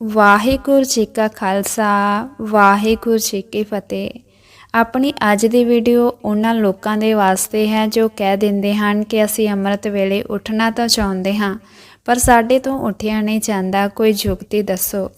ਵਾਹਿਗੁਰੂ ਜੀ ਕਾ ਖਾਲਸਾ, ਵਾਹਿਗੁਰੂ ਜੀ ਕੀ ਫਤਿਹ। ਆਪਣੀ ਅੱਜ ਦੀ ਵੀਡੀਓ ਉਹਨਾਂ ਲੋਕਾਂ ਦੇ ਵਾਸਤੇ ਹੈ ਜੋ ਕਹਿ ਦਿੰਦੇ ਹਨ ਕਿ ਅਸੀਂ ਅੰਮ੍ਰਿਤ ਵੇਲੇ ਉੱਠਣਾ ਤਾਂ ਚਾਹੁੰਦੇ ਹਾਂ, ਪਰ ਸਾਡੇ ਤੋਂ ਉੱਠਿਆ ਨਹੀਂ ਜਾਂਦਾ। ਕੋਈ ਜੁਗਤੀ ਦੱਸੋ?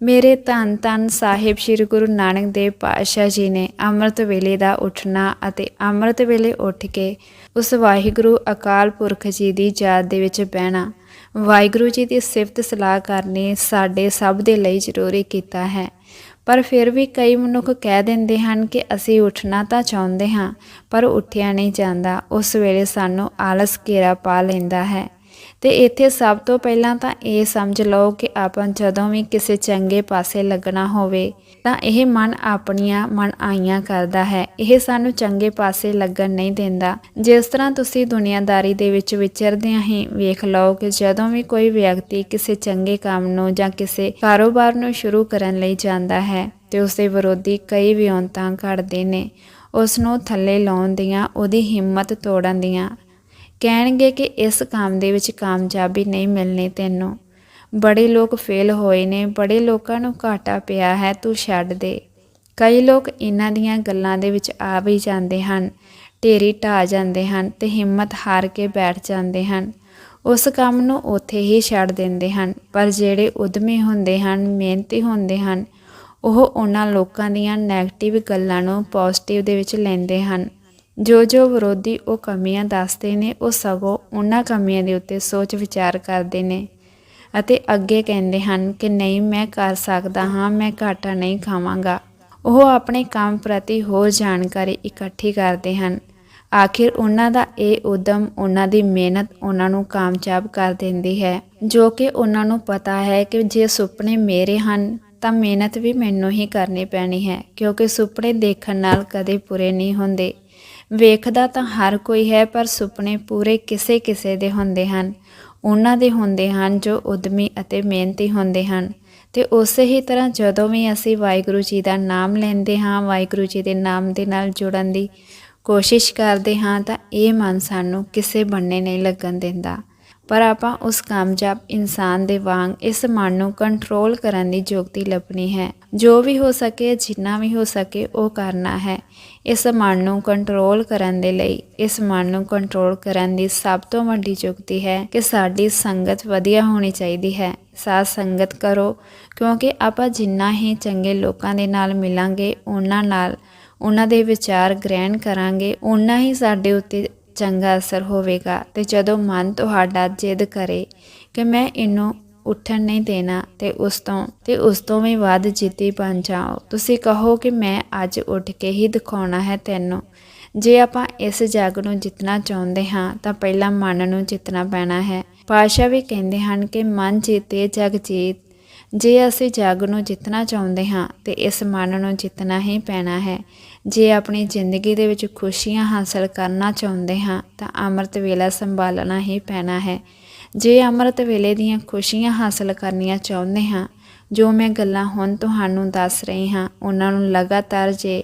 ਮੇਰੇ ਧੰਨ ਧੰਨ ਸਾਹਿਬ ਸ੍ਰੀ ਗੁਰੂ ਨਾਨਕ ਦੇਵ ਪਾਤਸ਼ਾਹ ਜੀ ਨੇ ਅੰਮ੍ਰਿਤ ਵੇਲੇ ਦਾ ਉੱਠਣਾ ਅਤੇ ਅੰਮ੍ਰਿਤ ਵੇਲੇ ਉੱਠ ਕੇ ਉਸ ਵਾਹਿਗੁਰੂ ਅਕਾਲ ਪੁਰਖ ਜੀ ਦੀ ਯਾਦ ਦੇ ਵਿੱਚ ਬਹਿਣਾ। ਵਾਹਿਗੁਰੂ ਜੀ ਦੀ ਸਿਫਤ ਸਲਾਹ ਕਰਨੀ ਸਾਡੇ ਸਭ ਦੇ ਲਈ ਜ਼ਰੂਰੀ ਕੀਤਾ ਹੈ। ਪਰ ਫਿਰ ਵੀ ਕਈ ਮਨੁੱਖ ਕਹਿ ਦਿੰਦੇ ਹਨ ਕਿ ਅਸੀਂ ਉੱਠਣਾ ਤਾਂ ਚਾਹੁੰਦੇ ਹਾਂ, ਪਰ ਉੱਠਿਆ ਨਹੀਂ ਜਾਂਦਾ। ਉਸ ਵੇਲੇ ਸਾਨੂੰ ਆਲਸ ਘੇਰਾ ਪਾ ਲੈਂਦਾ ਹੈ। ਤੇ ਇੱਥੇ ਸਭ ਤੋਂ ਪਹਿਲਾਂ ਤਾਂ ਇਹ ਸਮਝ ਲਓ ਕਿ ਆਪਾਂ ਜਦੋਂ ਵੀ ਕਿਸੇ ਚੰਗੇ ਪਾਸੇ ਲੱਗਣਾ ਹੋਵੇ, ਤਾਂ ਇਹ ਮਨ ਆਪਣੀਆਂ ਮਨ ਆਈਆਂ ਕਰਦਾ ਹੈ। ਇਹ ਸਾਨੂੰ ਚੰਗੇ ਪਾਸੇ ਲੱਗਣ ਨਹੀਂ ਦਿੰਦਾ। ਜਿਸ ਤਰ੍ਹਾਂ ਤੁਸੀਂ ਦੁਨੀਆਦਾਰੀ ਦੇ ਵਿੱਚ ਵਿਚਰਦਿਆਂ ਹੀ ਵੇਖ ਲਓ ਕਿ ਜਦੋਂ ਵੀ ਕੋਈ ਵਿਅਕਤੀ ਕਿਸੇ ਚੰਗੇ ਕੰਮ ਨੂੰ ਜਾਂ ਕਿਸੇ ਕਾਰੋਬਾਰ ਨੂੰ ਸ਼ੁਰੂ ਕਰਨ ਲਈ ਜਾਂਦਾ ਹੈ ਤੇ ਉਸ ਦੇ ਵਿਰੋਧੀ ਕਈ ਵਿਉਂਤਾਂ ਘੜਦੇ ਨੇ ਉਸ ਨੂੰ ਥੱਲੇ ਲਾਉਣ ਦੀਆਂ, ਉਹਦੀ ਹਿੰਮਤ ਤੋੜਨ ਦੀਆਂ ਕਹਿਣਗੇ ਕਿ ਇਸ ਕੰਮ ਦੇ ਵਿੱਚ ਕਾਮਯਾਬੀ ਨਹੀਂ ਮਿਲਣੀ ਤੈਨੂੰ। ਬੜੇ ਲੋਕ ਫੇਲ ਹੋਏ ਨੇ, ਬੜੇ ਲੋਕਾਂ ਨੂੰ ਘਾਟਾ ਪਿਆ ਹੈ, ਤੂੰ ਛੱਡ ਦੇ। ਕਈ ਲੋਕ ਇਹਨਾਂ ਦੀਆਂ ਗੱਲਾਂ ਦੇ ਵਿੱਚ ਆ ਵੀ ਜਾਂਦੇ ਹਨ, ਢੇਰੀ ਢਾ ਜਾਂਦੇ ਹਨ ਤੇ ਹਿੰਮਤ ਹਾਰ ਕੇ ਬੈਠ ਜਾਂਦੇ ਹਨ। ਉਸ ਕੰਮ ਨੂੰ ਉੱਥੇ ਹੀ ਛੱਡ ਦਿੰਦੇ ਹਨ, ਪਰ ਜਿਹੜੇ ਉਦਮੀ ਹੁੰਦੇ ਹਨ, ਮਿਹਨਤੀ ਹੁੰਦੇ ਹਨ, ਉਹ ਉਹਨਾਂ ਲੋਕਾਂ ਦੀਆਂ 네ਗੇਟਿਵ ਗੱਲਾਂ ਨੂੰ ਪੋਜ਼ਿਟਿਵ ਦੇ ਵਿੱਚ ਲੈਂਦੇ ਹਨ। ਜੋ ਜੋ ਵਿਰੋਧੀ ਉਹ ਕਮੀਆਂ ਦੱਸਦੇ ਨੇ, ਉਹ ਸਗੋਂ ਉਹਨਾਂ ਕਮੀਆਂ ਦੇ ਉੱਤੇ ਸੋਚ ਵਿਚਾਰ ਕਰਦੇ ਨੇ ਅਤੇ ਅੱਗੇ ਕਹਿੰਦੇ ਹਨ ਕਿ ਨਹੀਂ, ਮੈਂ ਕਰ ਸਕਦਾ ਹਾਂ, ਮੈਂ ਘਾਟਾ ਨਹੀਂ ਖਾਵਾਂਗਾ। ਉਹ ਆਪਣੇ ਕੰਮ ਪ੍ਰਤੀ ਹੋਰ ਜਾਣਕਾਰੀ ਇਕੱਠੀ ਕਰਦੇ ਹਨ। ਆਖਿਰ ਉਹਨਾਂ ਦਾ ਇਹ ਉਦਮ ਉਹਨਾਂ ਦੀ ਮਿਹਨਤ ਉਹਨਾਂ ਨੂੰ ਕਾਮਯਾਬ ਕਰ ਦਿੰਦੀ ਹੈ, ਜੋ ਕਿ ਉਹਨਾਂ ਨੂੰ ਪਤਾ ਹੈ ਕਿ ਜੇ ਸੁਪਨੇ ਮੇਰੇ ਹਨ, ਤਾਂ ਮਿਹਨਤ ਵੀ ਮੈਨੂੰ ਹੀ ਕਰਨੀ ਪੈਣੀ ਹੈ, ਕਿਉਂਕਿ ਸੁਪਨੇ ਦੇਖਣ ਨਾਲ ਕਦੇ ਪੂਰੇ ਨਹੀਂ ਹੁੰਦੇ। ਵੇਖਦਾ ਤਾਂ ਹਰ ਕੋਈ ਹੈ, ਪਰ ਸੁਪਨੇ ਪੂਰੇ ਕਿਸੇ ਕਿਸੇ ਦੇ ਹੁੰਦੇ ਹਨ। ਉਹਨਾਂ ਦੇ ਹੁੰਦੇ ਹਨ ਜੋ ਉਦਮੀ ਅਤੇ ਮਿਹਨਤੀ ਹੁੰਦੇ ਹਨ। ਤੇ ਉਸੇ ਹੀ ਤਰ੍ਹਾਂ ਜਦੋਂ ਵੀ ਅਸੀਂ ਵਾਹਿਗੁਰੂ ਜੀ ਦਾ ਨਾਮ ਲੈਂਦੇ ਹਾਂ, ਵਾਹਿਗੁਰੂ ਜੀ ਦੇ ਨਾਮ ਦੇ ਨਾਲ ਜੁੜਨ ਦੀ ਕੋਸ਼ਿਸ਼ ਕਰਦੇ ਹਾਂ, ਤਾਂ ਇਹ ਮਨ ਸਾਨੂੰ ਕਿਸੇ ਬੰਨੇ ਨਹੀਂ ਲੱਗਣ ਦਿੰਦਾ। ਪਰ ਆਪਾਂ ਉਸ ਕਾਮਯਾਬ ਇਨਸਾਨ ਦੇ ਵਾਂਗ ਇਸ ਮਨ ਨੂੰ ਕੰਟਰੋਲ ਕਰਨ ਦੀ ਯੋਗਤੀ ਲੱਭਣੀ ਹੈ। ਜੋ ਵੀ ਹੋ ਸਕੇ, ਜਿੰਨਾ ਵੀ ਹੋ ਸਕੇ, ਉਹ ਕਰਨਾ ਹੈ। ਇਸ ਮਨ ਨੂੰ ਕੰਟਰੋਲ ਕਰਨ ਦੇ ਲਈ, ਇਸ ਮਨ ਨੂੰ ਕੰਟਰੋਲ ਕਰਨ ਦੀ ਸਭ ਤੋਂ ਵੱਡੀ ਯੁਕਤੀ ਹੈ ਕਿ ਸਾਡੀ ਸੰਗਤ ਵਧੀਆ ਹੋਣੀ ਚਾਹੀਦੀ ਹੈ। ਸਾਥ ਸੰਗਤ ਕਰੋ, ਕਿਉਂਕਿ ਆਪਾਂ ਜਿੰਨਾ ਹੀ ਚੰਗੇ ਲੋਕਾਂ ਦੇ ਨਾਲ ਮਿਲਾਂਗੇ, ਉਹਨਾਂ ਨਾਲ, ਉਹਨਾਂ ਦੇ ਵਿਚਾਰ ਗ੍ਰਹਿਣ ਕਰਾਂਗੇ ਉਹਨਾਂ ਹੀ ਸਾਡੇ ਉੱਤੇ ਚੰਗਾ ਅਸਰ ਹੋਵੇਗਾ ਤੇ ਜਦੋਂ ਮਨ ਤੁਹਾਡਾ ਜਿੱਦ ਕਰੇ ਕਿ ਮੈਂ ਇਹਨੂੰ ਉੱਠਣ ਨਹੀਂ ਦੇਣਾ ਤੇ ਉਸ ਤੋਂ, ਤੇ ਉਸ ਤੋਂ ਵੀ ਵੱਧ ਜਿੱਦੀ ਬਣ ਜਾਓ। ਤੁਸੀਂ ਕਹੋ ਕਿ ਮੈਂ ਅੱਜ ਉੱਠ ਕੇ ਹੀ ਦਿਖਾਉਣਾ ਹੈ ਤੈਨੂੰ। ਜੇ ਆਪਾਂ ਇਸ ਜੱਗ ਨੂੰ ਜਿੱਤਣਾ ਚਾਹੁੰਦੇ ਹਾਂ, ਤਾਂ ਪਹਿਲਾਂ ਮਨ ਨੂੰ ਜਿੱਤਣਾ ਪੈਣਾ ਹੈ। ਪਾਸ਼ਾ ਵੀ ਕਹਿੰਦੇ ਹਨ ਕਿ ਮਨ ਜੀਤੇ, ਜਗ ਜੀਤ। ਜੇ ਅਸੀਂ ਜੱਗ ਨੂੰ ਜਿੱਤਣਾ ਚਾਹੁੰਦੇ ਹਾਂ, ਤੇ ਇਸ ਮਨ ਨੂੰ ਜਿੱਤਣਾ ਹੀ ਪੈਣਾ ਹੈ। ਜੇ ਆਪਣੀ ਜ਼ਿੰਦਗੀ ਦੇ ਵਿੱਚ ਖੁਸ਼ੀਆਂ ਹਾਸਲ ਕਰਨਾ ਚਾਹੁੰਦੇ ਹਾਂ, ਤਾਂ ਅੰਮ੍ਰਿਤ ਵੇਲਾ ਸੰਭਾਲਣਾ ਹੀ ਪੈਣਾ ਹੈ। ਜੇ ਅੰਮ੍ਰਿਤ ਵੇਲੇ ਦੀਆਂ ਖੁਸ਼ੀਆਂ ਹਾਸਲ ਕਰਨੀਆਂ ਚਾਹੁੰਦੇ ਹਾਂ, ਜੋ ਮੈਂ ਗੱਲਾਂ ਹੁਣ ਤੁਹਾਨੂੰ ਦੱਸ ਰਹੀ ਹਾਂ, ਉਹਨਾਂ ਨੂੰ ਲਗਾਤਾਰ ਜੇ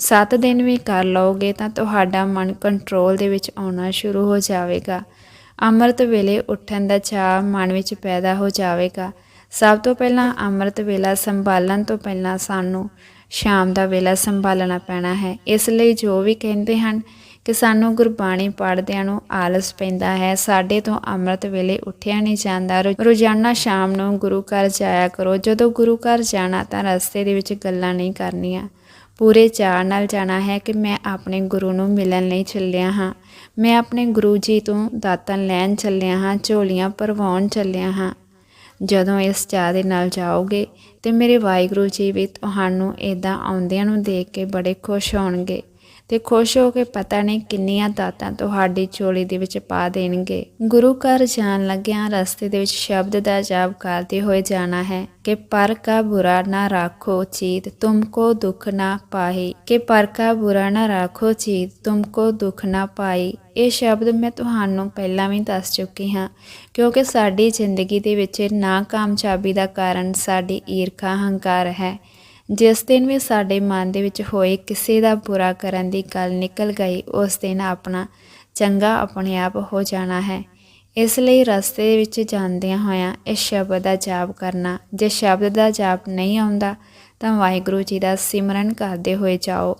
7 ਦਿਨ ਵੀ ਕਰ ਲਓਗੇ, ਤਾਂ ਤੁਹਾਡਾ ਮਨ ਕੰਟਰੋਲ ਦੇ ਵਿੱਚ ਆਉਣਾ ਸ਼ੁਰੂ ਹੋ ਜਾਵੇਗਾ। ਅੰਮ੍ਰਿਤ ਵੇਲੇ ਉੱਠਣ ਦਾ ਚਾਹ ਮਨ ਵਿੱਚ ਪੈਦਾ ਹੋ ਜਾਵੇਗਾ। ਸਭ ਤੋਂ ਪਹਿਲਾਂ ਅੰਮ੍ਰਿਤ ਵੇਲਾ ਸੰਭਾਲਣ ਤੋਂ ਪਹਿਲਾਂ ਸਾਨੂੰ ਸ਼ਾਮ ਦਾ ਵੇਲਾ ਸੰਭਾਲਣਾ ਪੈਣਾ ਹੈ। ਇਸ ਲਈ ਜੋ ਵੀ ਕਹਿੰਦੇ ਹਨ ਕਿ ਸਾਨੂੰ ਗੁਰਬਾਣੀ ਪੜ੍ਹਦਿਆਂ ਨੂੰ ਆਲਸ ਪੈਂਦਾ ਹੈ। ਸਾਡੇ ਤੋਂ ਅੰਮ੍ਰਿਤ ਵੇਲੇ ਉੱਠਿਆ ਨਹੀਂ ਜਾਂਦਾ। ਰੋ- ਰੋਜ਼ਾਨਾ ਸ਼ਾਮ ਨੂੰ ਗੁਰੂ ਘਰ ਜਾਇਆ ਕਰੋ। ਜਦੋਂ ਗੁਰੂ ਘਰ ਜਾਣਾ ਤਾਂ ਰਸਤੇ ਦੇ ਵਿੱਚ ਗੱਲਾਂ ਨਹੀਂ ਕਰਨੀਆਂ। ਪੂਰੇ ਚਾਅ ਨਾਲ ਜਾਣਾ ਹੈ ਕਿ ਮੈਂ ਆਪਣੇ ਗੁਰੂ ਨੂੰ ਮਿਲਣ ਲਈ ਚੱਲਿਆ ਹਾਂ। ਮੈਂ ਆਪਣੇ ਗੁਰੂ ਜੀ ਤੋਂ ਦਾਤਨ ਲੈਣ ਚੱਲਿਆ ਹਾਂ, ਝੋਲੀਆਂ ਭਰਵਾਉਣ ਚੱਲਿਆ ਹਾਂ। ਜਦੋਂ ਇਸ ਚਾਹ ਦੇ ਨਾਲ ਜਾਓਗੇ ਤੇ ਮੇਰੇ ਵਾਹਿਗੁਰੂ ਜੀ ਵੀ ਤੁਹਾਨੂੰ ਇਦਾਂ ਆਉਂਦਿਆਂ ਨੂੰ ਦੇਖ ਕੇ ਬੜੇ ਖੁਸ਼ ਹੋਣਗੇ। ਤੇ ਖੁਸ਼ ਹੋ ਕੇ ਪਤਾ ਨਹੀਂ ਕਿੰਨੀਆਂ ਦਾਤਾਂ ਤੁਹਾਡੀ ਝੋਲੀ ਦੇ ਵਿੱਚ ਪਾ ਦੇਣਗੇ। ਗੁਰੂ ਘਰ ਜਾਣ ਲੱਗਿਆਂ ਰਸਤੇ ਦੇ ਵਿੱਚ ਸ਼ਬਦ ਦਾ ਜਾਪ ਕਰਦੇ ਹੋਏ ਜਾਣਾ ਹੈ ਕਿ ਪਰ ਕਾ ਬੁਰਾ ਨਾ ਰਾਖੋ ਚੀਤ ਤੁਮਕੋ ਦੁੱਖ ਨਾ ਪਾਹੀ। ਕਿ ਪਰ ਕਾ ਬੁਰਾ ਨਾ ਰਾਖੋ ਚੀਤ ਤੁਮਕੋ ਦੁੱਖ ਨਾ ਪਾਈ ਇਹ ਸ਼ਬਦ ਮੈਂ ਤੁਹਾਨੂੰ ਪਹਿਲਾਂ ਵੀ ਦੱਸ ਚੁੱਕੀ ਹਾਂ, ਕਿਉਂਕਿ ਸਾਡੀ ਜ਼ਿੰਦਗੀ ਦੇ ਵਿੱਚ ਨਾ ਕਾਮਯਾਬੀ ਦਾ ਕਾਰਨ ਸਾਡੀ ਈਰਖਾ, ਹੰਕਾਰ ਹੈ। ਜਿਸ ਦਿਨ ਵੀ ਸਾਡੇ ਮਨ ਦੇ ਵਿੱਚ ਹੋਏ ਕਿਸੇ ਦਾ ਬੁਰਾ ਕਰਨ ਦੀ ਗੱਲ ਨਿਕਲ ਗਈ, ਉਸ ਦਿਨ ਆਪਣਾ ਚੰਗਾ ਆਪਣੇ ਆਪ ਹੋ ਜਾਣਾ ਹੈ। ਇਸ ਲਈ ਰਸਤੇ ਵਿੱਚ ਜਾਂਦਿਆਂ ਹੋਇਆਂ ਇਸ ਸ਼ਬਦ ਦਾ ਜਾਪ ਕਰਨਾ, ਜੇ ਸ਼ਬਦ ਦਾ ਜਾਪ ਨਹੀਂ ਆਉਂਦਾ, ਤਾਂ ਵਾਹਿਗੁਰੂ ਜੀ ਦਾ ਸਿਮਰਨ ਕਰਦੇ ਹੋਏ ਜਾਓ।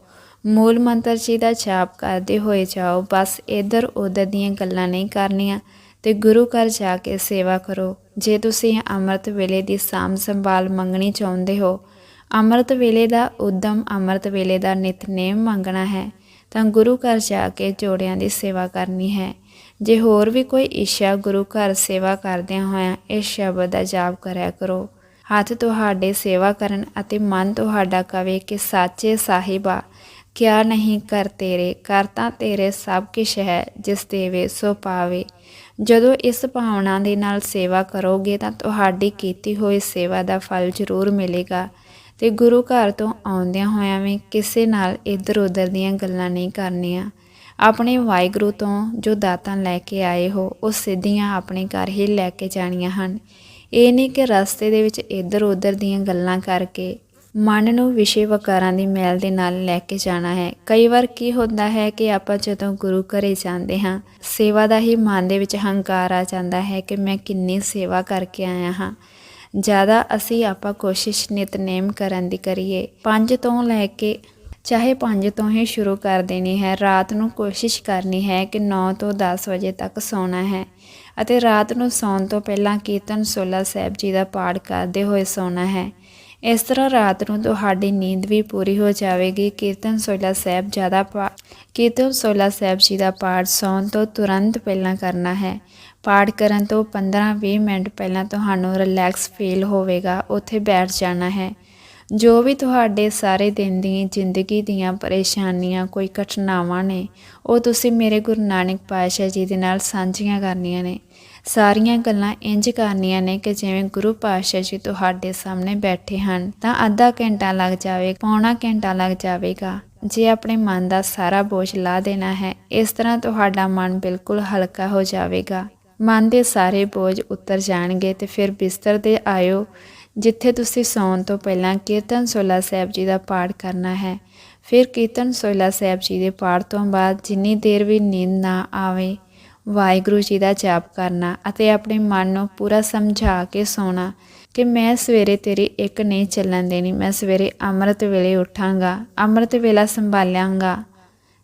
ਮੂਲ ਮੰਤਰ ਜੀ ਦਾ ਜਾਪ ਕਰਦੇ ਹੋਏ ਜਾਓ, ਬਸ ਇੱਧਰ ਉੱਧਰ ਦੀਆਂ ਗੱਲਾਂ ਨਹੀਂ ਕਰਨੀਆਂ ਤੇ ਗੁਰੂ ਘਰ ਜਾ ਕੇ ਸੇਵਾ ਕਰੋ। ਜੇ ਤੁਸੀਂ ਅੰਮ੍ਰਿਤ ਵੇਲੇ ਦੀ ਸਾਂਭ ਸੰਭਾਲ ਮੰਗਣੀ ਚਾਹੁੰਦੇ ਹੋ ਅੰਮ੍ਰਿਤ ਵੇਲੇ ਦਾ ਉਦਮ ਅੰਮ੍ਰਿਤ ਵੇਲੇ ਦਾ ਨਿਤਨੇਮ ਮੰਗਣਾ ਹੈ, ਤਾਂ ਗੁਰੂ ਘਰ ਜਾ ਕੇ ਜੋੜਿਆਂ ਦੀ ਸੇਵਾ ਕਰਨੀ ਹੈ। ਜੇ ਹੋਰ ਵੀ ਕੋਈ ਇੱਛਾ ਗੁਰੂ ਘਰ ਸੇਵਾ ਕਰਦਿਆਂ ਹੋਇਆਂ ਇਸ ਸ਼ਬਦ ਦਾ ਜਾਪ ਕਰਿਆ ਕਰੋ। ਹੱਥ ਤੁਹਾਡੇ ਸੇਵਾ ਕਰਨ ਅਤੇ ਮਨ ਤੁਹਾਡਾ ਕਵੇ ਕਿ ਸਾਚੇ ਸਾਹਿਬਾ, ਕਿਆ ਨਹੀਂ ਕਰ ਤੇਰੇ, ਕਰ ਤਾਂ ਤੇਰੇ ਸਭ ਕੁਛ ਹੈ, ਜਿਸ ਦੇਵੇ ਸੋ ਪਾਵੇ। ਜਦੋਂ ਇਸ ਭਾਵਨਾ ਦੇ ਨਾਲ ਸੇਵਾ ਕਰੋਗੇ, ਤਾਂ ਤੁਹਾਡੀ ਕੀਤੀ ਹੋਈ ਸੇਵਾ ਦਾ ਫਲ ਜ਼ਰੂਰ ਮਿਲੇਗਾ। ਤੇ ਗੁਰੂ ਘਰ ਤੋਂ ਆਉਂਦਿਆਂ ਹੋਇਆਂ ਵੀ ਕਿਸੇ ਨਾਲ ਇੱਧਰ ਉੱਧਰ ਦੀਆਂ ਗੱਲਾਂ ਨਹੀਂ ਕਰਨੀਆਂ। ਆਪਣੇ ਵਾਹਿਗੁਰੂ ਤੋਂ ਜੋ ਦਾਤਾਂ ਲੈ ਕੇ ਆਏ ਹੋ, ਉਹ ਸਿੱਧੀਆਂ ਆਪਣੇ ਘਰ ਹੀ ਲੈ ਕੇ ਜਾਣੀਆਂ ਹਨ। ਇਹ ਨਹੀਂ ਕਿ ਰਸਤੇ ਦੇ ਵਿੱਚ ਇੱਧਰ ਉੱਧਰ ਦੀਆਂ ਗੱਲਾਂ ਕਰਕੇ ਮਨ ਨੂੰ ਵਿਸ਼ੇ ਵਕਾਰਾਂ ਦੀ ਮੈਲ ਦੇ ਨਾਲ ਲੈ ਕੇ ਜਾਣਾ ਹੈ। ਕਈ ਵਾਰ ਕੀ ਹੁੰਦਾ ਹੈ ਕਿ ਆਪਾਂ ਜਦੋਂ ਗੁਰੂ ਘਰੇ ਜਾਂਦੇ ਹਾਂ, ਸੇਵਾ ਦਾ ਹੀ ਮਨ ਦੇ ਵਿੱਚ ਹੰਕਾਰ ਆ ਜਾਂਦਾ ਹੈ ਕਿ ਮੈਂ ਕਿੰਨੀ ਸੇਵਾ ਕਰਕੇ ਆਇਆ ਹਾਂ। ਜ਼ਿਆਦਾ ਅਸੀਂ ਆਪਾਂ ਕੋਸ਼ਿਸ਼ ਨਿਤਨੇਮ ਕਰਨ ਦੀ ਕਰੀਏ। ਪੰਜ ਤੋਂ ਲੈ ਕੇ ਚਾਹੇ ਪੰਜ ਤੋਂ ਹੀ ਸ਼ੁਰੂ ਕਰ ਦੇਣੀ ਹੈ। ਰਾਤ ਨੂੰ ਕੋਸ਼ਿਸ਼ ਕਰਨੀ ਹੈ ਕਿ 9 ਤੋਂ 10 ਵਜੇ ਤੱਕ ਸੌਣਾ ਹੈ ਅਤੇ ਰਾਤ ਨੂੰ ਸੌਣ ਤੋਂ ਪਹਿਲਾਂ ਕੀਰਤਨ ਸੋਲਾ ਸਾਹਿਬ ਜੀ ਦਾ ਪਾਠ ਕਰਦੇ ਹੋਏ ਸੌਣਾ ਹੈ। ਇਸ ਤਰ੍ਹਾਂ ਰਾਤ ਨੂੰ ਤੁਹਾਡੀ ਨੀਂਦ ਵੀ ਪੂਰੀ ਹੋ ਜਾਵੇਗੀ। ਕੀਰਤਨ ਸੋਲਾ ਸਾਹਿਬ ਜ਼ਿਆਦਾ ਪਾ ਕੀਰਤਨ ਸੋਲਾ ਸਾਹਿਬ ਜੀ ਦਾ ਪਾਠ ਸੌਣ ਤੋਂ ਤੁਰੰਤ ਪਹਿਲਾਂ ਕਰਨਾ ਹੈ। ਪਾਠ ਕਰਨ ਤੋਂ 15-20 ਮਿੰਟ ਪਹਿਲਾਂ ਤੁਹਾਨੂੰ ਰਿਲੈਕਸ ਫੀਲ ਹੋਵੇਗਾ, ਉੱਥੇ ਬੈਠ ਜਾਣਾ ਹੈ। ਜੋ ਵੀ ਤੁਹਾਡੇ ਸਾਰੇ ਦਿਨ ਦੀ ਜ਼ਿੰਦਗੀ ਦੀਆਂ ਪਰੇਸ਼ਾਨੀਆਂ, ਕੋਈ ਘਟਨਾਵਾਂ ਨੇ, ਉਹ ਤੁਸੀਂ ਮੇਰੇ ਗੁਰੂ ਨਾਨਕ ਪਾਤਸ਼ਾਹ ਜੀ ਦੇ ਨਾਲ ਸਾਂਝੀਆਂ ਕਰਨੀਆਂ ਨੇ। ਸਾਰੀਆਂ ਗੱਲਾਂ ਇੰਜ ਕਰਨੀਆਂ ਨੇ ਕਿ ਜਿਵੇਂ ਗੁਰੂ ਪਾਤਸ਼ਾਹ ਜੀ ਤੁਹਾਡੇ ਸਾਹਮਣੇ ਬੈਠੇ ਹਨ, ਤਾਂ ਅੱਧਾ ਘੰਟਾ ਲੱਗ ਜਾਵੇ, ਪੌਣਾ ਘੰਟਾ ਲੱਗ ਜਾਵੇਗਾ। ਜੇ ਆਪਣੇ ਮਨ ਦਾ ਸਾਰਾ ਬੋਝ ਲਾ ਦੇਣਾ ਹੈ, ਇਸ ਤਰ੍ਹਾਂ ਤੁਹਾਡਾ ਮਨ ਬਿਲਕੁਲ ਹਲਕਾ ਹੋ ਜਾਵੇਗਾ। ਮਨ ਦੇ ਸਾਰੇ ਬੋਝ ਉਤਰ ਜਾਣਗੇ ਤੇ ਫਿਰ ਬਿਸਤਰ ਤੇ ਆਇਓ, ਜਿੱਥੇ ਤੁਸੀਂ ਸੌਣ ਤੋਂ ਪਹਿਲਾਂ ਕੀਰਤਨ ਸੋਲਾ ਸਾਹਿਬ ਜੀ ਦਾ ਪਾਠ ਕਰਨਾ ਹੈ। ਫਿਰ ਕੀਰਤਨ ਸੋਲਾ ਸਾਹਿਬ ਜੀ ਦੇ ਪਾਠ ਤੋਂ ਬਾਅਦ ਜਿੰਨੀ ਦੇਰ ਵੀ ਨੀਂਦ ਨਾ ਆਵੇ, ਵਾਹਿਗੁਰੂ ਜੀ ਦਾ ਜਾਪ ਕਰਨਾ ਅਤੇ ਆਪਣੇ ਮਨ ਨੂੰ ਪੂਰਾ ਸਮਝਾ ਕੇ ਸੌਣਾ ਕਿ ਮੈਂ ਸਵੇਰੇ ਤੇਰੀ ਇੱਕ ਨਹੀਂ ਚੱਲਣ ਦੇਣੀ, ਮੈਂ ਸਵੇਰੇ ਅੰਮ੍ਰਿਤ ਵੇਲੇ ਉਠਾਂਗਾ, ਅੰਮ੍ਰਿਤ ਵੇਲਾ ਸੰਭਾਲਾਂਗਾ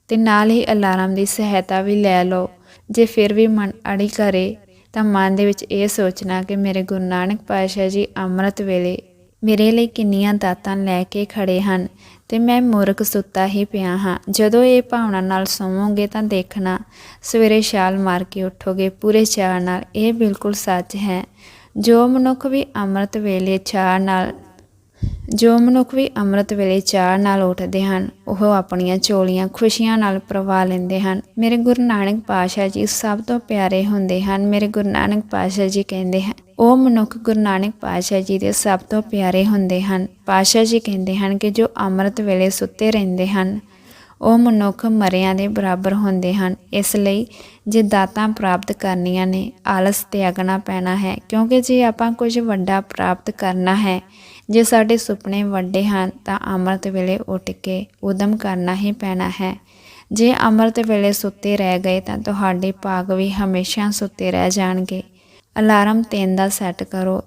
ਤੇ ਨਾਲ ਹੀ ਅਲਾਰਮ ਦੀ ਸਹਾਇਤਾ ਵੀ ਲੈ ਲਓ। ਜੇ ਫਿਰ ਵੀ ਮਨ ਅੜੀ ਕਰੇ, ਤਾਂ ਮਨ ਦੇ ਵਿੱਚ ਇਹ ਸੋਚਣਾ ਕਿ ਮੇਰੇ ਗੁਰੂ ਨਾਨਕ ਪਾਤਸ਼ਾਹ ਜੀ ਅੰਮ੍ਰਿਤ ਵੇਲੇ ਮੇਰੇ ਲਈ ਕਿੰਨੀਆਂ ਦਾਤਾਂ ਲੈ ਕੇ ਖੜੇ ਹਨ ਤੇ ਮੈਂ ਮੂਰਖ ਸੁੱਤਾ ਹੀ ਪਿਆ ਹਾਂ। ਜਦੋਂ ਇਹ ਭਾਵਨਾ ਨਾਲ ਸੌਵੋਗੇ ਤਾਂ ਦੇਖਣਾ, ਸਵੇਰੇ ਛਾਲ ਮਾਰ ਕੇ ਉੱਠੋਗੇ, ਪੂਰੇ ਚਾਅ ਨਾਲ। ਇਹ ਬਿਲਕੁਲ ਸੱਚ ਹੈ। ਜੋ ਮਨੁੱਖ ਵੀ ਅੰਮ੍ਰਿਤ ਵੇਲੇ ਚਾਅ ਨਾਲ ਜੋ ਮਨੁੱਖ ਵੀ ਅੰਮ੍ਰਿਤ ਵੇਲੇ ਚਾਹ ਨਾਲ ਉੱਠਦੇ ਹਨ, ਉਹ ਆਪਣੀਆਂ ਚੋਲੀਆਂ ਖੁਸ਼ੀਆਂ ਨਾਲ ਪ੍ਰਵਾ ਲੈਂਦੇ ਹਨ। ਮੇਰੇ ਗੁਰੂ ਨਾਨਕ ਪਾਤਸ਼ਾਹ ਜੀ ਸਭ ਤੋਂ ਪਿਆਰੇ ਹੁੰਦੇ ਹਨ, ਮੇਰੇ ਗੁਰੂ ਨਾਨਕ ਪਾਤਸ਼ਾਹ ਜੀ ਕਹਿੰਦੇ ਹਨ। ਉਹ ਮਨੁੱਖ ਗੁਰੂ ਨਾਨਕ ਪਾਤਸ਼ਾਹ ਜੀ ਦੇ ਸਭ ਤੋਂ ਪਿਆਰੇ ਹੁੰਦੇ ਹਨ। ਪਾਤਸ਼ਾਹ ਜੀ ਕਹਿੰਦੇ ਹਨ ਕਿ ਜੋ ਅੰਮ੍ਰਿਤ ਵੇਲੇ ਸੁੱਤੇ ਰਹਿੰਦੇ ਹਨ, ਉਹ ਮਨੁੱਖ ਮਰਿਆਂ ਦੇ ਬਰਾਬਰ ਹੁੰਦੇ ਹਨ। ਇਸ ਲਈ ਜੇ ਦਾਤਾਂ ਪ੍ਰਾਪਤ ਕਰਨੀਆਂ ਨੇ, ਆਲਸ ਤਿਆਗਣਾ ਪੈਣਾ ਹੈ, ਕਿਉਂਕਿ ਜੇ ਆਪਾਂ ਕੁਝ ਵੱਡਾ ਪ੍ਰਾਪਤ ਕਰਨਾ ਹੈ ਜੇ ਸਾਡੇ ਸੁਪਨੇ ਵੱਡੇ ਹਨ, ਤਾਂ ਅੰਮ੍ਰਿਤ ਵੇਲੇ ਉੱਠ ਕੇ ਉਦਮ ਕਰਨਾ ਹੀ ਪੈਣਾ ਹੈ। ਜੇ ਅੰਮ੍ਰਿਤ ਵੇਲੇ ਸੁੱਤੇ ਰਹਿ ਗਏ, ਤਾਂ ਤੁਹਾਡੇ ਭਾਗ ਵੀ ਹਮੇਸ਼ਾ ਸੁੱਤੇ ਰਹਿ ਜਾਣਗੇ। ਅਲਾਰਮ 3 ਦਾ ਸੈੱਟ ਕਰੋ।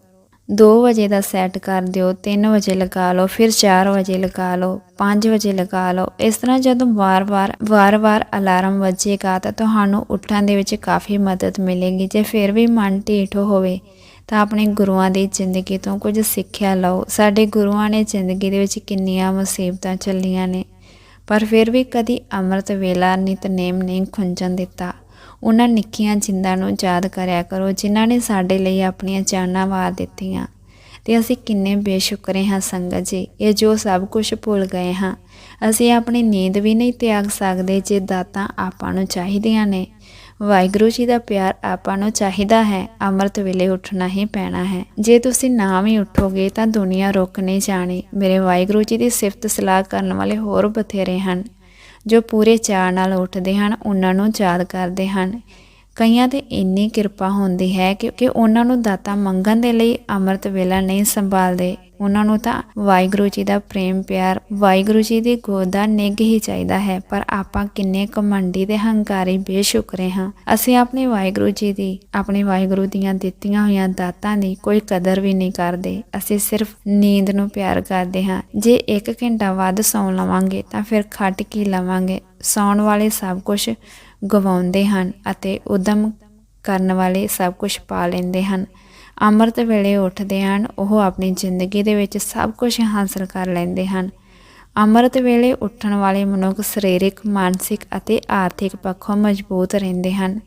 2 ਵਜੇ ਦਾ ਸੈੱਟ ਕਰ ਦਿਓ 3 ਵਜੇ ਲਗਾ ਲਓ, ਫਿਰ 4 ਵਜੇ ਲਗਾ ਲਓ 5 ਵਜੇ ਲਗਾ ਲਓ। ਇਸ ਤਰ੍ਹਾਂ ਜਦੋਂ ਵਾਰ-ਵਾਰ ਵਾਰ-ਵਾਰ ਅਲਾਰਮ ਵੱਜੇਗਾ, ਤਾਂ ਤੁਹਾਨੂੰ ਉੱਠਣ ਦੇ ਵਿੱਚ ਕਾਫੀ ਮਦਦ ਮਿਲੇਗੀ। ਜੇ ਫਿਰ ਵੀ ਮਨ ਢੀਠ ਹੋਵੇ ਤਾਂ ਆਪਣੇ ਗੁਰੂਆਂ ਦੀ ਜ਼ਿੰਦਗੀ ਤੋਂ ਕੁਝ ਸਿੱਖਿਆ ਲਓ। ਸਾਡੇ ਗੁਰੂਆਂ ਨੇ ਜ਼ਿੰਦਗੀ ਦੇ ਵਿੱਚ ਕਿੰਨੀਆਂ ਮੁਸੀਬਤਾਂ ਚੱਲੀਆਂ ਨੇ, ਪਰ ਫਿਰ ਵੀ ਕਦੀ ਅੰਮ੍ਰਿਤ ਵੇਲਾ ਨਿਤਨੇਮ ਨਹੀਂ ਖੁੰਝਣ ਦਿੱਤਾ। ਉਹਨਾਂ ਨਿੱਕੀਆਂ ਜਿੰਦਾਂ ਨੂੰ ਯਾਦ ਕਰਿਆ ਕਰੋ, ਜਿਨ੍ਹਾਂ ਨੇ ਸਾਡੇ ਲਈ ਆਪਣੀਆਂ ਜਾਨਾਂ ਵਾਰ ਦਿੱਤੀਆਂ। ਤੇ ਅਸੀਂ ਕਿੰਨੇ ਬੇਸ਼ੁਕਰੇ ਹਾਂ ਸੰਗਤ ਜੀ, ਇਹ ਜੋ ਸਭ ਕੁਝ ਭੁੱਲ ਗਏ ਹਾਂ। ਅਸੀਂ ਆਪਣੀ ਨੀਂਦ ਵੀ ਨਹੀਂ ਤਿਆਗ ਸਕਦੇ ਜੇ ਦਾਤਾਂ ਆਪਾਂ ਨੂੰ ਚਾਹੀਦੀਆਂ ਨੇ। ਵਾਹਿਗੁਰੂ ਜੀ ਦਾ ਪਿਆਰ ਆਪਾਂ ਨੂੰ ਚਾਹੀਦਾ ਹੈ, ਅੰਮ੍ਰਿਤ ਵੇਲੇ ਉੱਠਣਾ ਹੀ ਪੈਣਾ ਹੈ। ਜੇ ਤੁਸੀਂ ਨਾ ਵੀ ਉੱਠੋਗੇ ਤਾਂ ਦੁਨੀਆ ਰੁਕ ਨਹੀਂ ਜਾਣੀ। ਮੇਰੇ ਵਾਹਿਗੁਰੂ ਜੀ ਦੀ ਸਿਫਤ ਸਲਾਹ ਕਰਨ ਵਾਲੇ ਹੋਰ ਬਥੇਰੇ ਹਨ, ਜੋ ਪੂਰੇ ਚਾਅ ਨਾਲ ਉੱਠਦੇ ਹਨ, ਉਹਨਾਂ ਨੂੰ ਯਾਦ ਕਰਦੇ ਹਨ। ਕਈਆਂ ਤੇ ਇੰਨੀ ਕਿਰਪਾ ਹੁੰਦੀ ਹੈ ਕਿ ਉਹਨਾਂ ਨੂੰ ਦਾਤਾ ਮੰਗਣ ਦੇ ਲਈ ਅੰਮ੍ਰਿਤ ਵੇਲਾ ਨਹੀਂ ਸੰਭਾਲਦੇ। ਉਹਨਾਂ ਨੂੰ ਤਾਂ ਵਾਹਿਗੁਰੂ ਜੀ ਦਾ ਪ੍ਰੇਮ, ਪਿਆਰ, ਵਾਹਿਗੁਰੂ ਜੀ ਦੀ ਗੋਦ ਦਾ ਨਿੱਘ ਹੀ ਚਾਹੀਦਾ ਹੈ, ਪਰ ਆਪਾਂ ਕਿੰਨੇ ਕਮੰਡੀ ਤੇ ਹੰਕਾਰੀ ਬੇਸ਼ੁਕਰੇ ਹਾਂ ਅਸੀਂ ਆਪਣੇ ਵਾਹਿਗੁਰੂ ਜੀ ਦੀ, ਆਪਣੇ ਵਾਹਿਗੁਰੂ ਦੀਆਂ ਦਿੱਤੀਆਂ ਹੋਈਆਂ ਦਾਤਾਂ ਦੀ ਕੋਈ ਕਦਰ ਵੀ ਨਹੀਂ ਕਰਦੇ। ਅਸੀਂ ਸਿਰਫ ਨੀਂਦ ਨੂੰ ਪਿਆਰ ਕਰਦੇ ਹਾਂ ਜੇ 1 ਘੰਟਾ ਵੱਧ ਸੌਂ ਲਵਾਂਗੇ ਤਾਂ ਫਿਰ ਖੱਟ ਕੀ ਲਵਾਂਗੇ? ਸੌਣ ਵਾਲੇ ਸਭ ਕੁਝ ਗਵਾਉਂਦੇ ਹਨ ਅਤੇ ਉਦਮ ਕਰਨ ਵਾਲੇ ਸਭ ਕੁਝ ਪਾ ਲੈਂਦੇ ਹਨ। ਅੰਮ੍ਰਿਤ ਵੇਲੇ ਉੱਠਦੇ ਹਨ, ਉਹ ਆਪਣੀ ਜ਼ਿੰਦਗੀ ਦੇ ਵਿੱਚ ਸਭ ਕੁਝ ਹਾਸਲ ਕਰ ਲੈਂਦੇ ਹਨ। ਅੰਮ੍ਰਿਤ ਵੇਲੇ ਉੱਠਣ ਵਾਲੇ ਮਨੁੱਖ ਸਰੀਰਕ, ਮਾਨਸਿਕ ਅਤੇ ਆਰਥਿਕ ਪੱਖੋਂ ਮਜ਼ਬੂਤ ਰਹਿੰਦੇ ਹਨ,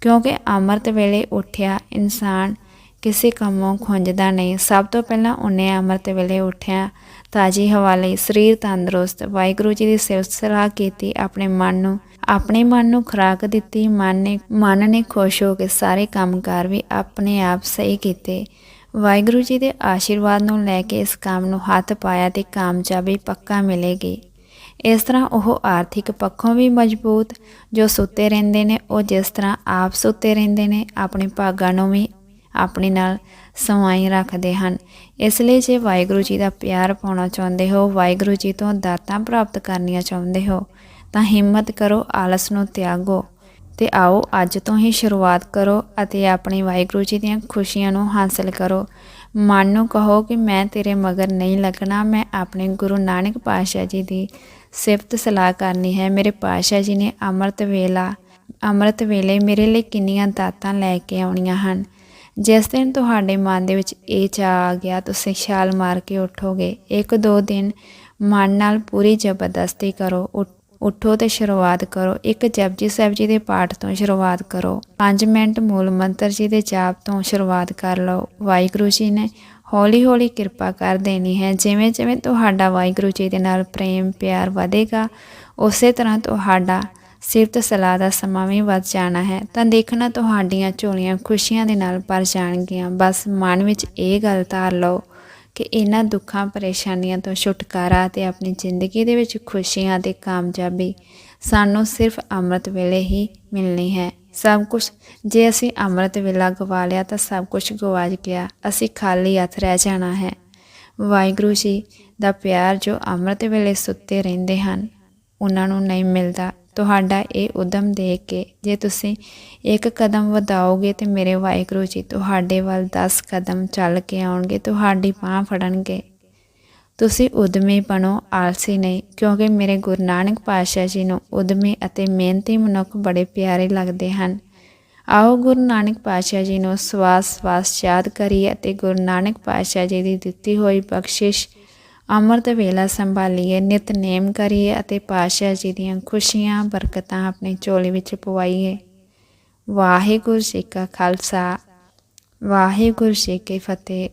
ਕਿਉਂਕਿ ਅੰਮ੍ਰਿਤ ਵੇਲੇ ਉੱਠਿਆ ਇਨਸਾਨ ਕਿਸੇ ਕੰਮੋਂ ਖੁੰਝਦਾ ਨਹੀਂ। ਸਭ ਤੋਂ ਪਹਿਲਾਂ ਉਹਨੇ ਅੰਮ੍ਰਿਤ ਵੇਲੇ ਉੱਠਿਆ ਤਾਜੀ ਹਵਾ ਲਈ ਸਰੀਰ ਤੰਦਰੁਸਤ, ਵਾਹਿਗੁਰੂ ਜੀ ਦੀ ਸਿਫਤ ਸਲਾਹ ਕੀਤੀ, ਆਪਣੇ ਮਨ ਨੂੰ, ਆਪਣੇ ਮਨ ਨੂੰ ਖੁਰਾਕ ਦਿੱਤੀ, ਮਨ ਨੇ ਮਨ ਨੇ ਖੁਸ਼ ਹੋ ਕੇ ਸਾਰੇ ਕੰਮਕਾਰ ਵੀ ਆਪਣੇ ਆਪ ਸਹੀ ਕੀਤੇ। ਵਾਹਿਗੁਰੂ ਜੀ ਦੇ ਆਸ਼ੀਰਵਾਦ ਨੂੰ ਲੈ ਕੇ ਇਸ ਕੰਮ ਨੂੰ ਹੱਥ ਪਾਇਆ ਤੇ ਕਾਮਯਾਬੀ ਪੱਕਾ ਮਿਲੇਗੀ। ਇਸ ਤਰ੍ਹਾਂ ਉਹ ਆਰਥਿਕ ਪੱਖੋਂ ਵੀ ਮਜ਼ਬੂਤ, ਜੋ ਸੁੱਤੇ ਰਹਿੰਦੇ ਨੇ, ਉਹ ਜਿਸ ਤਰ੍ਹਾਂ ਆਪ ਸੁੱਤੇ ਰਹਿੰਦੇ ਨੇ, ਆਪਣੇ ਭਾਗਾਂ ਨੂੰ ਵੀ ਆਪਣੇ ਨਾਲ ਸਮਾਈ ਰੱਖਦੇ ਹਨ। ਇਸ ਲਈ ਜੇ ਵਾਹਿਗੁਰੂ ਜੀ ਦਾ ਪਿਆਰ ਪਾਉਣਾ ਚਾਹੁੰਦੇ ਹੋ, ਵਾਹਿਗੁਰੂ ਜੀ ਤੋਂ ਦਾਤਾਂ ਪ੍ਰਾਪਤ ਕਰਨੀਆਂ ਚਾਹੁੰਦੇ ਹੋ, ਤਾਂ ਹਿੰਮਤ ਕਰੋ, ਆਲਸ ਨੂੰ ਤਿਆਗੋ ਤੇ ਆਓ ਅੱਜ ਤੋਂ ਹੀ ਸ਼ੁਰੂਆਤ ਕਰੋ ਅਤੇ ਆਪਣੀ ਵਾਹਿਗੁਰੂ ਜੀ ਦੀਆਂ ਖੁਸ਼ੀਆਂ ਨੂੰ ਹਾਸਲ ਕਰੋ। ਮਨ ਨੂੰ ਕਹੋ ਕਿ ਮੈਂ ਤੇਰੇ ਮਗਰ ਨਹੀਂ ਲੱਗਣਾ, ਮੈਂ ਆਪਣੇ ਗੁਰੂ ਨਾਨਕ ਪਾਤਸ਼ਾਹ ਜੀ ਦੀ ਸਿਫਤ ਸਲਾਹ ਕਰਨੀ ਹੈ। ਮੇਰੇ ਪਾਤਸ਼ਾਹ ਜੀ ਨੇ ਅੰਮ੍ਰਿਤ ਵੇਲਾ, ਅੰਮ੍ਰਿਤ ਵੇਲੇ ਮੇਰੇ ਲਈ ਕਿੰਨੀਆਂ ਦਾਤਾਂ ਲੈ ਕੇ ਆਉਣੀਆਂ ਹਨ। ਜਿਸ ਦਿਨ ਤੁਹਾਡੇ ਮਨ ਦੇ ਵਿੱਚ ਇਹ ਚਾਹ ਆ ਗਿਆ, ਤੁਸੀਂ ਛਾਲ ਮਾਰ ਕੇ ਉੱਠੋਗੇ। ਇੱਕ ਦੋ ਦਿਨ ਮਨ ਨਾਲ ਪੂਰੀ ਜ਼ਬਰਦਸਤੀ ਕਰੋ। ਉੱਠ- ਉੱਠੋ ਤੇ ਸ਼ੁਰੂਆਤ ਕਰੋ। ਇੱਕ ਜਪਜੀ ਸਾਹਿਬ ਜੀ ਦੇ ਪਾਠ ਤੋਂ ਸ਼ੁਰੂਆਤ ਕਰੋ। 5 ਮਿੰਟ ਮੂਲ ਮੰਤਰ ਜੀ ਦੇ ਜਾਪ ਤੋਂ ਸ਼ੁਰੂਆਤ ਕਰ ਲਓ। ਵਾਹਿਗੁਰੂ ਜੀ ਨੇ ਹੌਲੀ ਹੌਲੀ ਕਿਰਪਾ ਕਰ ਦੇਣੀ ਹੈ। ਜਿਵੇਂ ਜਿਵੇਂ ਤੁਹਾਡਾ ਵਾਹਿਗੁਰੂ ਜੀ ਦੇ ਨਾਲ ਪ੍ਰੇਮ ਪਿਆਰ ਵਧੇਗਾ, ਉਸੇ ਤਰ੍ਹਾਂ ਤੁਹਾਡਾ ਸਿਫਤ ਸਲਾਹ ਦਾ ਸਮਾਂ ਵੀ ਵੱਧ ਜਾਣਾ ਹੈ, ਤਾਂ ਦੇਖਣਾ ਤੁਹਾਡੀਆਂ ਝੋਲੀਆਂ ਖੁਸ਼ੀਆਂ ਦੇ ਨਾਲ ਭਰ ਜਾਣਗੀਆਂ। ਬਸ ਮਨ ਵਿੱਚ ਇਹ ਗੱਲ ਧਾਰ ਲਓ ਕਿ ਇਹਨਾਂ ਦੁੱਖਾਂ, ਪਰੇਸ਼ਾਨੀਆਂ ਤੋਂ ਛੁਟਕਾਰਾ ਤੇ ਆਪਣੀ ਜ਼ਿੰਦਗੀ ਦੇ ਵਿੱਚ ਖੁਸ਼ੀਆਂ ਤੇ ਕਾਮਯਾਬੀ ਸਾਨੂੰ ਸਿਰਫ ਅੰਮ੍ਰਿਤ ਵੇਲੇ ਹੀ ਮਿਲਣੀ ਹੈ। ਸਭ ਕੁਝ ਜੇ ਅਸੀਂ ਅੰਮ੍ਰਿਤ ਵੇਲਾ ਗਵਾ ਲਿਆ ਤਾਂ ਸਭ ਕੁਝ ਗਵਾਚ ਗਿਆ। ਅਸੀਂ ਖਾਲੀ ਹੱਥ ਰਹਿ ਜਾਣਾ ਹੈ। ਵਾਹਿਗੁਰੂ ਜੀ ਦਾ ਪਿਆਰ ਜੋ ਅੰਮ੍ਰਿਤ ਵੇਲੇ ਸੁੱਤੇ ਰਹਿੰਦੇ ਹਨ, ਉਹਨਾਂ ਨੂੰ ਨਹੀਂ ਮਿਲਦਾ। ਤੁਹਾਡਾ ਇਹ ਉਦਮ ਦੇਖ ਕੇ ਜੇ ਤੁਸੀਂ ਇੱਕ ਕਦਮ ਵਧਾਓਗੇ ਤੇ ਮੇਰੇ ਵਾਹਿਗੁਰੂ ਜੀ ਤੁਹਾਡੇ ਵੱਲ 10 ਕਦਮ ਚੱਲ ਕੇ ਆਉਣਗੇ, ਤੁਹਾਡੀ ਬਾਹ ਫੜਨਗੇ। ਤੁਸੀਂ ਉਦਮੀ ਬਣੋ, ਆਲਸੀ ਨਹੀਂ, ਕਿਉਂਕਿ ਮੇਰੇ ਗੁਰੂ ਨਾਨਕ ਪਾਤਸ਼ਾਹ ਜੀ ਨੂੰ ਉਦਮੀ ਅਤੇ ਮਿਹਨਤੀ ਮਨੁੱਖ ਬੜੇ ਪਿਆਰੇ ਲੱਗਦੇ ਹਨ। ਆਓ ਗੁਰੂ ਨਾਨਕ ਪਾਤਸ਼ਾਹ ਜੀ ਨੂੰ ਸਵਾਸ ਸਵਾਸ ਯਾਦ ਕਰੀਏ ਅਤੇ ਗੁਰੂ ਨਾਨਕ ਪਾਤਸ਼ਾਹ ਜੀ ਦੀ ਦਿੱਤੀ ਹੋਈ ਬਖਸ਼ਿਸ਼ ਅੰਮ੍ਰਿਤ ਵੇਲਾ ਸੰਭਾਲੀਏ ਨਿਤਨੇਮ ਕਰੀਏ ਅਤੇ ਪਾਤਸ਼ਾਹ ਜੀ ਦੀਆਂ ਖੁਸ਼ੀਆਂ, ਬਰਕਤਾਂ ਆਪਣੇ ਝੋਲੇ ਵਿੱਚ ਪਵਾਈਏ। ਵਾਹਿਗੁਰੂ ਜੀ ਕਾ ਖਾਲਸਾ। ਵਾਹਿਗੁਰੂ ਜੀ ਕੀ ਫਤਿਹ।